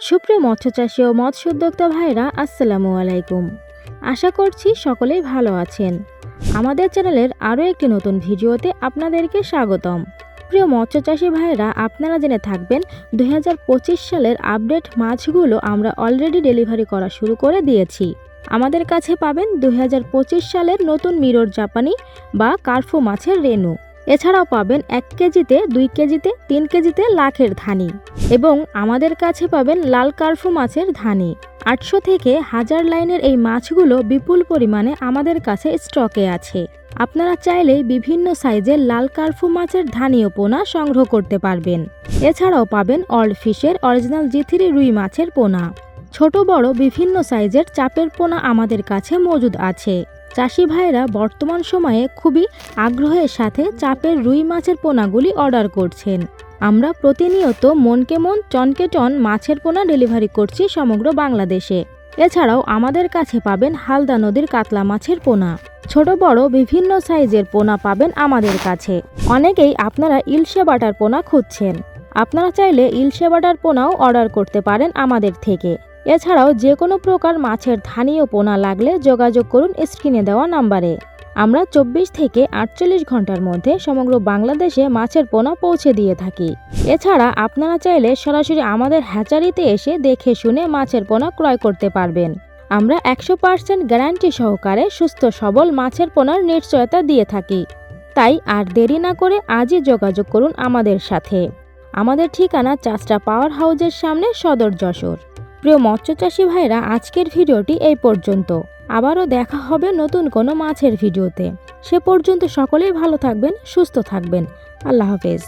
সুপ্রিয় মৎস্যচাষী ও মৎস্য উদ্যোক্তা ভাইরা আসসালামু আলাইকুম। আশা করছি সকলেই ভালো আছেন। আমাদের চ্যানেলের আরও একটি নতুন ভিডিওতে আপনাদেরকে স্বাগতম। প্রিয় মৎস্যচাষী ভাইরা আপনারা জেনে থাকবেন, দুই হাজার পঁচিশ সালের আপডেট মাছগুলো আমরা অলরেডি ডেলিভারি করা শুরু করে দিয়েছি। আমাদের কাছে পাবেন দু হাজার পঁচিশ সালের নতুন মিরর জাপানি বা কার্ফু মাছের রেনু এছাড়াও পাবেন এক কেজিতে, দুই কেজিতে, তিন কেজিতে লাখের ধানি এবং আমাদের কাছে পাবেন লাল কার্ফু মাছের ধানি। আটশো থেকে হাজার লাইনের এই মাছগুলো বিপুল পরিমাণে আমাদের কাছে স্টকে আছে। আপনারা চাইলেই বিভিন্ন সাইজের লাল কার্ফু মাছের ধানীয় পোনা সংগ্রহ করতে পারবেন। এছাড়াও পাবেন অল্ড ফিশের অরিজিনাল জিথিরি রুই মাছের পোনা। ছোট বড় বিভিন্ন সাইজের চাপের পোনা আমাদের কাছে মজুদ আছে। চাষি ভাইরা বর্তমান সময়ে খুবই আগ্রহের সাথে চাপের রুই মাছের পোনাগুলি অর্ডার করছেন। আমরা প্রতিনিয়ত মনকে মন, চনকে টন মাছের পোনা ডেলিভারি করছি সমগ্র বাংলাদেশে। এছাড়াও আমাদের কাছে পাবেন হালদা নদীর কাতলা মাছের পোনা। ছোট, বড়, বিভিন্ন সাইজের পোনা পাবেন আমাদের কাছে। অনেকেই আপনারা ইলশে বাটার পোনা খুঁজছেন। আপনারা চাইলে ইলশে বাটার পোনাও অর্ডার করতে পারেন আমাদের থেকে। এছাড়াও যে কোনো প্রকার মাছের ধানীয় পোনা লাগলে যোগাযোগ করুন স্ক্রিনে দেওয়া নাম্বারে। আমরা চব্বিশ থেকে আটচল্লিশ ঘণ্টার মধ্যে সমগ্র বাংলাদেশে মাছের পোনা পৌঁছে দিয়ে থাকি। এছাড়া আপনারা চাইলে সরাসরি আমাদের হ্যাচারিতে এসে দেখে শুনে মাছের পোনা ক্রয় করতে পারবেন। আমরা একশো পার্সেন্ট গ্যারান্টি সহকারে সুস্থ সবল মাছের পোনার নিশ্চয়তা দিয়ে থাকি। তাই আর দেরি না করে আজই যোগাযোগ করুন আমাদের সাথে। আমাদের ঠিকানা চাষটা পাওয়ার হাউজের সামনে সদর যশোর। প্রিয় মৎস্য মৎস্যচাষী ভাইরা, আজকের ভিডিওটি এই পর্যন্ত। আবারও দেখা হবে নতুন কোনো মাছের ভিডিওতে। সে পর্যন্ত সকলেই ভালো থাকবেন, সুস্থ থাকবেন। আল্লাহ হাফেজ।